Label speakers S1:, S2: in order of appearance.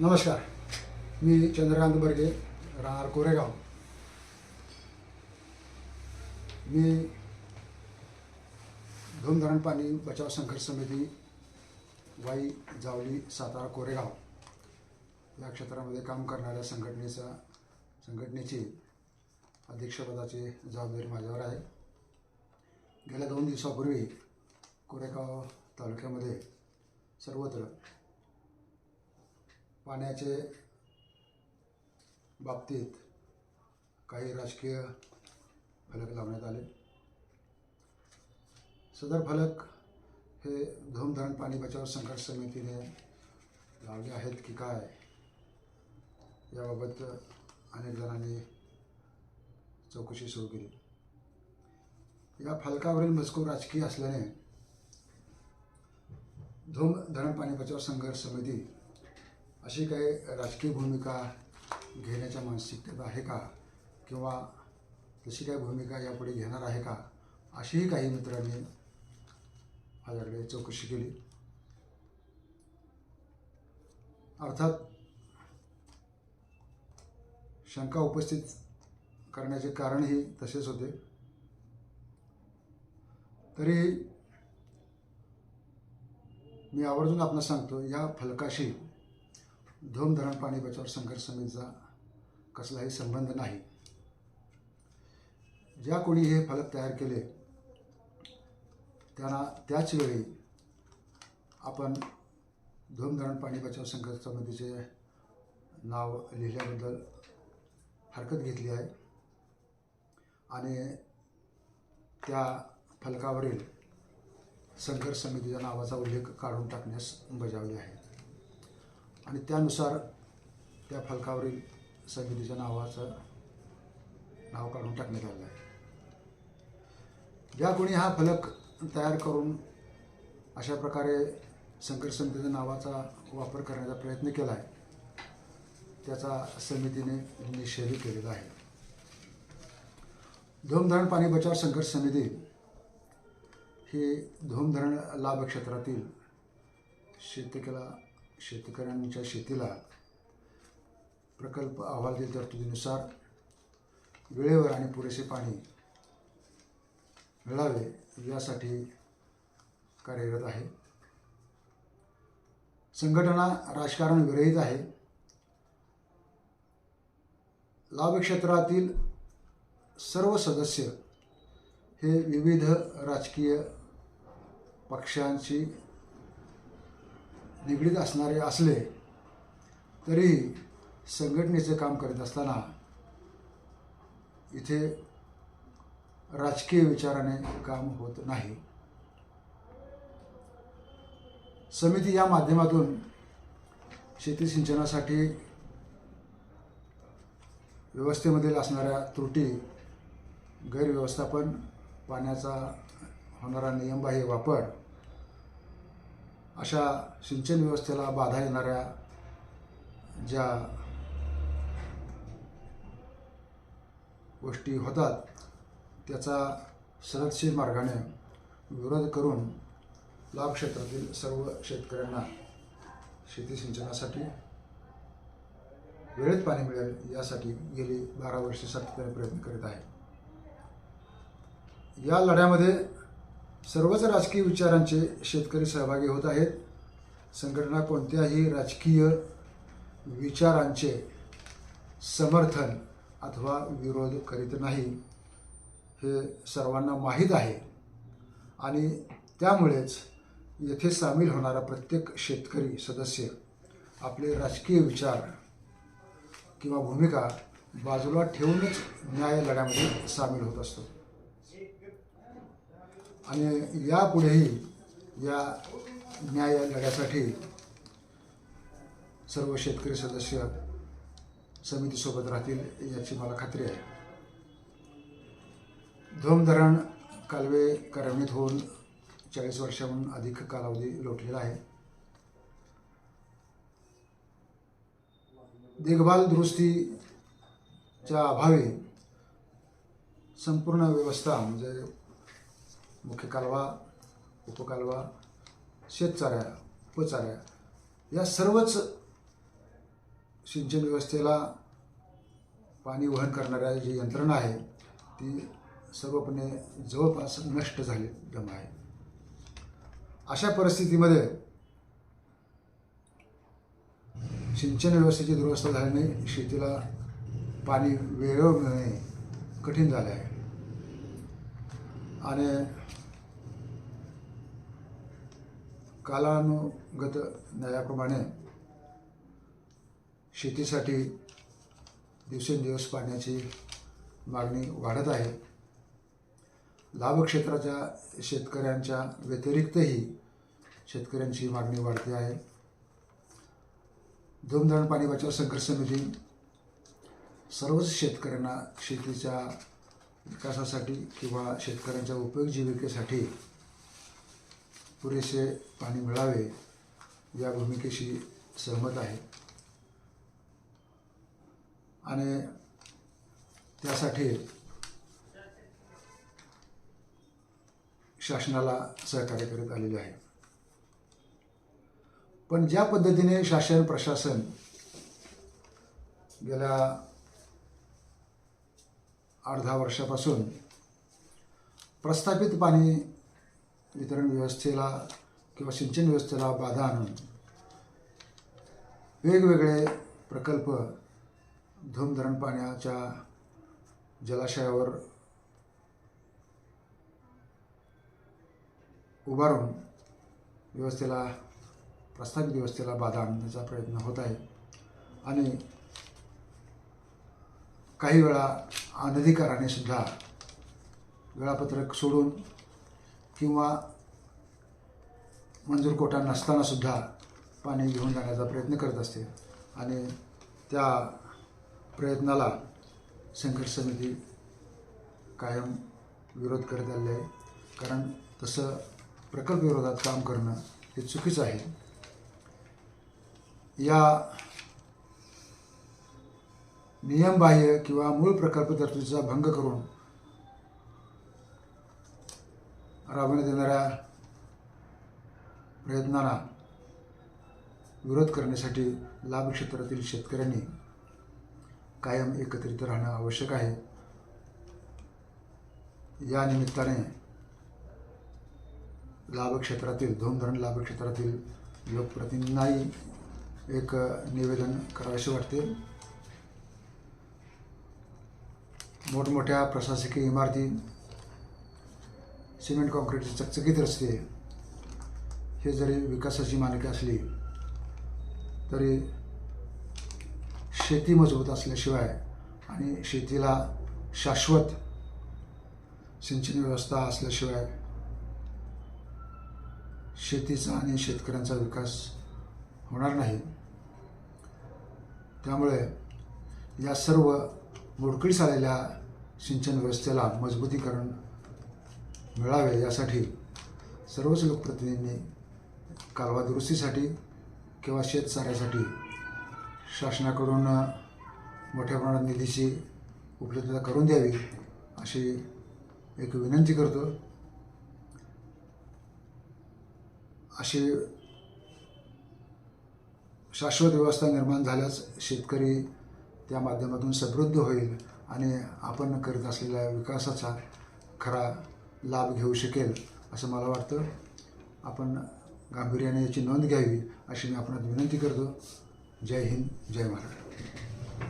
S1: नमस्कार. मी चंद्रकांत बर्गे राहणार कोरेगाव. मी धूमधरण पाणी बचाव संघर्ष समिती वाई जावली सातारा कोरेगाव या क्षेत्रामध्ये काम करणाऱ्या संघटनेचा संघटनेची अध्यक्षपदाची जबाबदारी माझ्यावर आहे. गेल्या दोन दिवसापूर्वी कोरेगाव तालुक्यामध्ये सर्वत्र पाण्याचे बाबतीत काही राजकीय फलक लावण्यात आले. सदर फलक हे धूमधरण पाणी बचाव संघर्ष समितीने लावले आहेत की काय याबाबत अनेक जणांनी चौकशी सुरू केली. या फलकावरील मजकूर राजकीय असल्याने धूम धरण पाणी बचाव संघर्ष समिती अशी काही राजकीय भूमिका घेण्याच्या मानसिकतेत आहे का? किंवा तशी काही भूमिका यापुढे घेणार आहे का? अशीही काही मित्रांनी माझ्याकडे चौकशी केली. अर्थात शंका उपस्थित करण्याचे कारणही तसेच होते. तरी मी आवर्जून आपण सांगतो या फलकाशी धोम धरण पाणी बचाव संघर्ष समितीचा कसलाही संबंध नाही. ज्या कोणी हे फलक तयार केले त्यांना त्याच वेळी आपण धूम धरण पाणी बचाव संघर्ष समितीचे नाव लिहिल्याबद्दल हरकत घेतली आहे. आणि त्या फलकावरील संघर्ष समितीच्या नावाचा उल्लेख काढून टाकण्यास बजावले आहे. आणि त्यानुसार त्या फलकावरील समितीच्या नावाचं नाव काढून टाकण्यात आलं आहे. ज्या कोणी हा फलक तयार करून अशा प्रकारे संकट समितीच्या नावाचा वापर करण्याचा प्रयत्न केला आहे त्याचा समितीने निषेध केलेला आहे. धोमधरण पाणी बचाव संघर्ष समिती ही धूमधरण लाभ क्षेत्रातील शेतकऱ्याला शेतकऱ्यांच्या शेतीला प्रकल्प अहवालातील तरतुदीनुसार वेळेवर आणि पुरेसे पाणी मिळावे यासाठी कार्यरत आहे. संघटना राजकारण विरहित आहे. लाभ क्षेत्रातील सर्व सदस्य हे विविध राजकीय पक्षांशी निगडीत असणारे असले तरीही संघटनेचं काम करत असताना इथे राजकीय विचाराने काम होत नाही. समिती या माध्यमातून शेती सिंचनासाठी व्यवस्थेमधील असणाऱ्या त्रुटी गैरव्यवस्थापन पाण्याचा होणारा नियमबाह्य वापर अशा सिंचन व्यवस्थेला बाधा येणाऱ्या ज्या गोष्टी होतात त्याचा सदतशीर मार्गाने विरोध करून लाभ क्षेत्रातील सर्व शेतकऱ्यांना शेती सिंचनासाठी वेळेत पाणी मिळेल यासाठी गेली बारा वर्षे सातत्याने प्रयत्न करीत आहे. या लढ्यामध्ये सर्वच राजकीय विचारांचे शेतकरी सहभागी होत आहेत. संघटना कोणत्याही राजकीय विचारांचे समर्थन अथवा विरोध करीत नाही हे सर्वांना माहीत आहे. आणि त्यामुळेच येथे सामील होणारा प्रत्येक शेतकरी सदस्य आपले राजकीय विचार किंवा भूमिका बाजूला ठेवूनच न्याय लढ्यामध्ये सामील होत असतो. आणि यापुढेही या न्याय लढ्यासाठी सर्व शेतकरी सदस्य समितीसोबत राहतील याची मला खात्री आहे. धोमधरण कालवे कार्यान्वित होऊन चाळीस वर्षाहून अधिक कालावधी लोटलेला आहे. देखभाल दुरुस्तीच्या अभावी संपूर्ण व्यवस्था म्हणजे मुख्य कालवा उपकालवा शेतचाऱ्या उपचाऱ्या या सर्वच सिंचन व्यवस्थेला पाणी वहन करणाऱ्या जी यंत्रणा आहे ती सर्वपणे जवळपास नष्ट झाली जमा आहे. अशा परिस्थितीमध्ये सिंचन व्यवस्थेची दुरुस्त झाल्याने शेतीला पाणी वेळेवर मिळणे कठीण झाले आहे. आणि कालानुगत न्यायाप्रमाणे शेतीसाठी दिवसेंदिवस पाण्याची मागणी वाढत आहे लाभक्षेत्राच्या शेतकऱ्यांच्या व्यतिरिक्तही शेतकऱ्यांची मागणी वाढते आहे धूमधरण पाणी बचाव संघर्ष समिती सर्वच शेतकऱ्यांना शेतीच्या विकासासाठी किंवा शेतकऱ्यांच्या उपयोगजीविकेसाठी पुरेसे पाणी मिळावे या भूमिकेशी सहमत आहे. आणि त्यासाठी शासनाला सहकार्य करत आलेले आहे. पण ज्या पद्धतीने शासन प्रशासन गेल्या आठ दहा वर्षापासून प्रस्थापित पाणी वितरण व्यवस्थेला किंवा सिंचन व्यवस्थेला बाधा आणून वेगवेगळे प्रकल्प धूमधरण पाण्याच्या जलाशयावर उभारून व्यवस्थेला प्रस्थापित व्यवस्थेला बाधा आणण्याचा प्रयत्न होत आहे. आणि काही वेळा अनधिकाराने सुद्धा वेळापत्रक सोडून किंवा मंजूर कोटा नसतानासुद्धा पाणी घेऊन जाण्याचा प्रयत्न करत असते. आणि त्या प्रयत्नाला संघर्ष समिती कायम विरोध करत आले आहे. कारण तसं प्रकल्प विरोधात काम करणं हे चुकीचं आहे. या नियमबाह्य किंवा मूळ प्रकल्प तरतुदीचा भंग करून राबवण्यात येणाऱ्या प्रयत्नांना विरोध करण्यासाठी लाभ क्षेत्रातील शेतकऱ्यांनी कायम एकत्रित राहणं आवश्यक आहे. या निमित्ताने लाभक्षेत्रातील क्षेत्रातील लाभक्षेत्रातील लाभ लोकप्रतिनिधींनाही एक निवेदन करावेसे वाटते. मोठमोठ्या प्रशासकीय इमारती सिमेंट कॉन्क्रीटचे चकचकीत रस्ते हे जरी विकासाची मानके असली तरी शेती मजबूत असल्याशिवाय आणि शेतीला शाश्वत सिंचन व्यवस्था असल्याशिवाय शेतीचा आणि शेतकऱ्यांचा विकास होणार नाही. त्यामुळे या सर्व मोडकळीस आलेल्या सिंचन व्यवस्थेला मजबूतीकरण मिळावे यासाठी सर्वच लोकप्रतिनिधींनी कालवा दुरुस्तीसाठी किंवा शेतसाऱ्यासाठी शासनाकडून मोठ्या प्रमाणात निधीची उपलब्धता करून द्यावी अशी एक विनंती करतो. अशी शाश्वत व्यवस्था निर्माण झाल्यास शेतकरी त्या माध्यमातून समृद्ध होईल आणि आपण करत असलेल्या विकासाचा खरा लाभ घेऊ शकेल असं मला वाटतं. आपण गांभीर्याने याची नोंद घ्यावी अशी मी आपणात विनंती करतो. जय हिंद जय महाराष्ट्र.